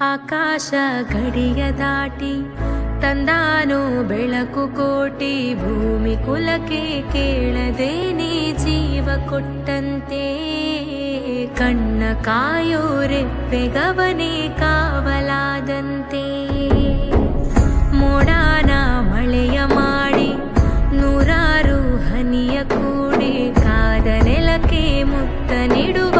ಆಕಾಶ ಗಡಿಯ ದಾಟಿ, ತಂದಾನು ಬೆಳಕು ಕೋಟಿ, ಭೂಮಿ ಕುಲಕ್ಕೆ ಕೇಳದೇನೆ ಜೀವ ಕೊಟ್ಟಂತೆ. ಕಣ್ಣ ಕಾಯೋ ರೆಪ್ಪೆಗವನೇ ಕಾವಲಾದಂತೆ. ಮೋಡಾನ ಮಳೆಯ ಮಾಡಿ, ನೂರಾರು ಹನಿಯ ಕೂಡಿ, ಕಾದ ನೆಲಕ್ಕೆ ಮುತ್ತ ನೀಡುವ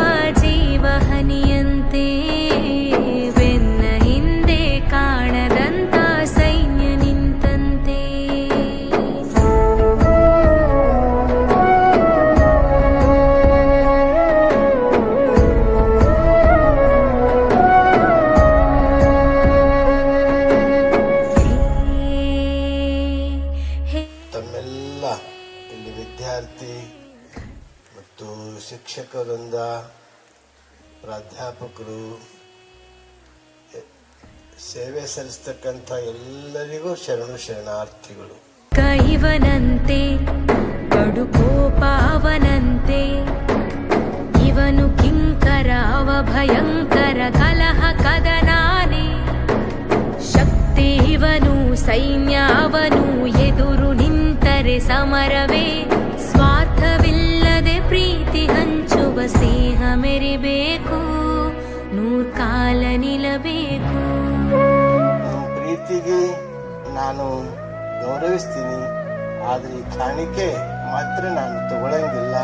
ವಿದ್ಯಾರ್ಥಿ ಮತ್ತು ಶಿಕ್ಷಕರಿಂದ ಪ್ರಾಧ್ಯಾಪಕರು, ಎ- ಸೇವೆ ಸಲ್ಲಿಸ್ತಕ್ಕಂಥ ಎಲ್ಲರಿಗೂ ಶರಣು ಶರಣಾರ್ಥಿಗಳು. ಕೈವನಂತೆ ಕಡು ಕೋಪಾವನಂತೆ ಇವನು ಕಿಂಕರ ಅವ ಭಯಂಕರ ಕಲಹ ಕದನಾನೆ. ಶಕ್ತಿ ಇವನು, ಸೈನ್ಯ ಅವನು, ಎದುರು ನಿಂತರೆ ಸಮರವೇ. ಪ್ರೀತಿಗೆ ನಾನು ಗೌರವಿಸ್ತೀನಿ. ಆದರೆ ಈ ಕಾಣಿಕೆ ಮಾತ್ರ ನಾನು ತಗೊಳ್ಳಂಗಿಲ್ಲ